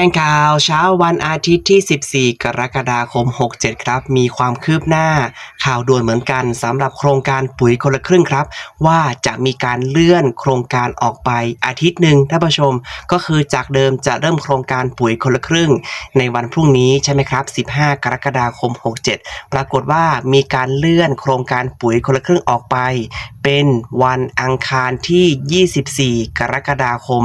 จ้งข่าวเช้าวันอาทิตย์ที่ 14 กรกฎาคม 67 ครับ มีความคืบหน้าข่าวด่วนเหมือนกันสำหรับโครงการปุ๋ยคนละครึ่งครับ ว่าจะมีการเลื่อนโครงการออกไปอาทิตย์หนึ่งท่านผู้ชม ก็คือจากเดิมจะเริ่มโครงการปุ๋ยคนละครึ่ง ในวันพรุ่งนี้ใช่ไหมครับ 15 กรกฎาคม 67 ปรากฏว่ามีการเลื่อนโครงการปุ๋ยคนละครึ่งออกไป เป็นวันอังคารที่ 24 กรกฎาคม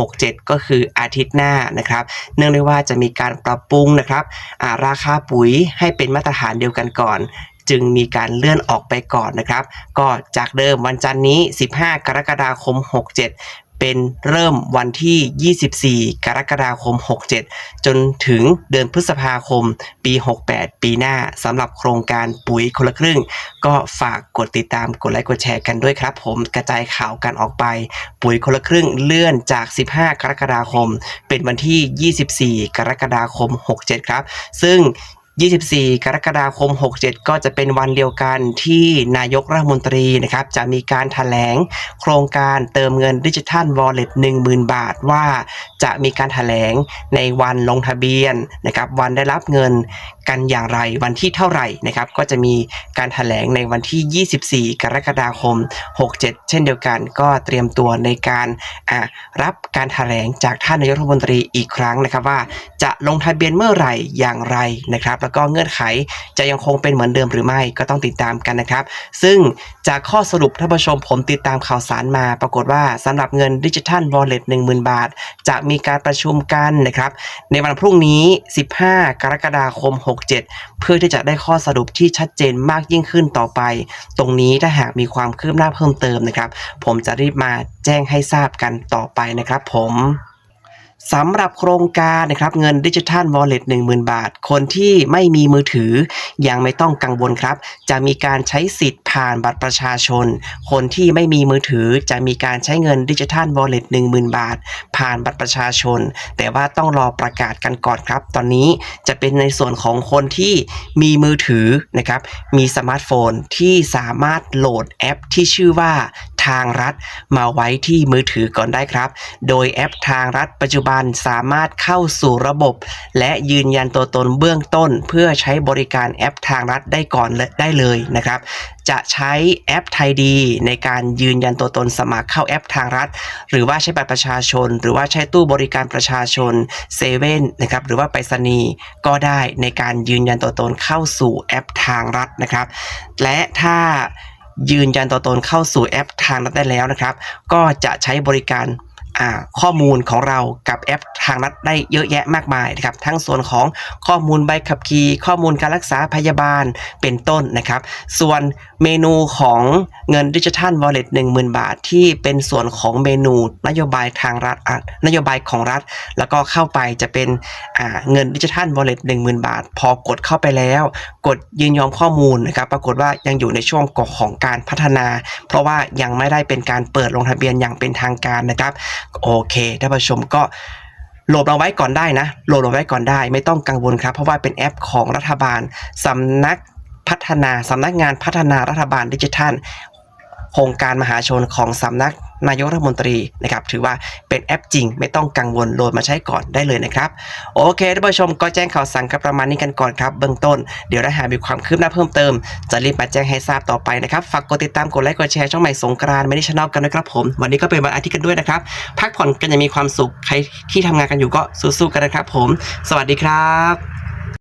67 ก็คืออาทิตย์หน้านะครับเนื่องในว่าจะมีการปรับปรุงนะครับาราคาปุ๋ยให้เป็นมาตรฐานเดียวกันก่อนจึงมีการเลื่อนออกไปก่อนนะครับ ก็จากเดิมวันจันทร์นี้ 15 กรกฎาคม 67 เป็นเริ่มวันที่ 24 กรกฎาคม 67 จนถึงเดือนพฤษภาคม ปี 68 ปีหน้าสำหรับโครงการปุ๋ยคนละครึ่ง ก็ฝากกดติดตามกดไลค์กดแชร์กันด้วยครับ ผมกระจายข่าวกันออกไป ปุ๋ยคนละครึ่งเลื่อนจาก 15 กรกฎาคม เป็นวันที่ 24 กรกฎาคม 67 ครับ ซึ่ง 24 กรกฎาคม 67 ก็จะเป็นวันเดียวกันที่นายกรัฐมนตรีนะครับจะมีการถแถลงโครงการเติมเงินดิจิทัลวอลเล็ต10,000 บาทว่าจะมีการถแถลงในวันลงทะเบียนนะครับวันได้รับเงินกันอย่างไรวันที่เท่าไหร่นะครับก็จะมีการถแถลงในวันที่ 24 กรกฎาคม 67 เช่นเดียวกันก็เตรียมตัวในการรับการถแถลงจากท่านนายกรัฐมนตรีอีกครั้งนะครับว่าจะลงทะเบียนเมื่อไหร่อย่างไรนะครับแล้วก็เงื่อนไข จะยังคงเป็นเหมือนเดิมหรือไม่ก็ต้องติดตามกันนะครับ ซึ่งจากข้อสรุปท่านผู้ชมผมติดตามข่าวสารมา ปรากฏว่าสำหรับเงินดิจิทัลวอลเล็ต10,000บาท จะมีการประชุมกันนะครับ ในวันพรุ่งนี้ 15 กรกฎาคม 67 เพื่อที่จะได้ข้อสรุปที่ชัดเจนมากยิ่งขึ้นต่อไป ตรงนี้ถ้าหากมีความคืบหน้าเพิ่มเติมนะครับ ผมจะรีบมาแจ้งให้ทราบกันต่อไปนะครับผม สำหรับโครงการนะครับเงินดิจิทัลวอลเล็ต10,000 บาท คนที่ไม่มีมือถือยังไม่ต้องกังวลครับ จะมีการใช้สิทธิ์ผ่านบัตรประชาชน คนที่ไม่มีมือถือจะมีการใช้เงินดิจิทัลวอลเล็ต10,000 บาท ผ่านบัตรประชาชน แต่ว่าต้องรอประกาศกันก่อนครับ ตอนนี้จะเป็นในส่วนของคนที่มีมือถือนะครับมีสมาร์ทโฟนที่สามารถโหลดแอปที่ชื่อว่า ทางรัฐ มาไว้ที่มือถือก่อนได้ครับ โดยแอปทางรัฐปัจจุบันสามารถเข้าสู่ระบบ และยืนยันตัวตนเบื้องต้น เพื่อใช้บริการแอปทางรัฐได้ก่อนได้เลยนะครับ จะใช้แอปไทยดี ในการยืนยันตัวตนสมัครเข้าแอปทางรัฐ หรือว่าใช้บัตรประชาชน หรือว่าใช้ตู้บริการประชาชนเซเว่นนะครับหรือว่าไปรษณีย์ก็ได้ในการยืนยันตัวตนเข้าสู่แอปทางรัฐนะครับ และถ้า ยืนยันตัวตนเข้าสู่แอปทางรัฐได้แล้วนะครับ ก็จะใช้บริการ ข้อมูลของเรากับแอปทางรัฐได้เยอะแยะมากมายนะครับ ทั้งส่วนของข้อมูลใบขับขี่ข้อมูลการรักษาพยาบาลเป็นต้นนะครับ ส่วนเมนูของเงินดิจิทัลวอลเล็ต10,000บาท ที่เป็นส่วนของเมนูนโยบายทางรัฐนโยบายของรัฐ แล้วก็เข้าไปจะเป็นเงินดิจิทัลวอลเล็ต10,000บาท พอกดเข้าไปแล้ว กดยืนยอมข้อมูลนะครับ ปรากฏว่ายังอยู่ในช่วงของการพัฒนา เพราะว่ายังไม่ได้เป็นการเปิดลงทะเบียนอย่างเป็นทางการนะครับโอเคท่านผู้ชมก็โหลดเอาไว้ก่อนได้นะ โหลดเอาไว้ก่อนได้ ไม่ต้องกังวลครับ เพราะว่าเป็นแอปของรัฐบาลสำนักพัฒนาสำนักงานพัฒนารัฐบาลดิจิทัลโครงการมหาชนของสำนัก นายกรัฐมนตรีนะครับถือว่าเป็นแอปจริง ไม่ต้องกังวลโหลดมาใช้ก่อนได้เลยนะครับ โอเคท่านผู้ชมก็แจ้งข่าวสารกันประมาณนี้กันก่อนครับ เบื้องต้นเดี๋ยวถ้าหากมีความคืบหน้าเพิ่มเติม จะรีบมาแจ้งให้ทราบต่อไปนะครับ ฝากกดติดตามกดไลค์กดแชร์ช่องใหม่สงกรานต์ไม่ได้ชแนลกันด้วยครับผม วันนี้ก็เป็นวันอาทิตย์กันด้วยนะครับพักผ่อนกันอย่างมีความสุขใครที่ทำงานกันอยู่ก็สู้ๆกันนะครับผม สวัสดีครับ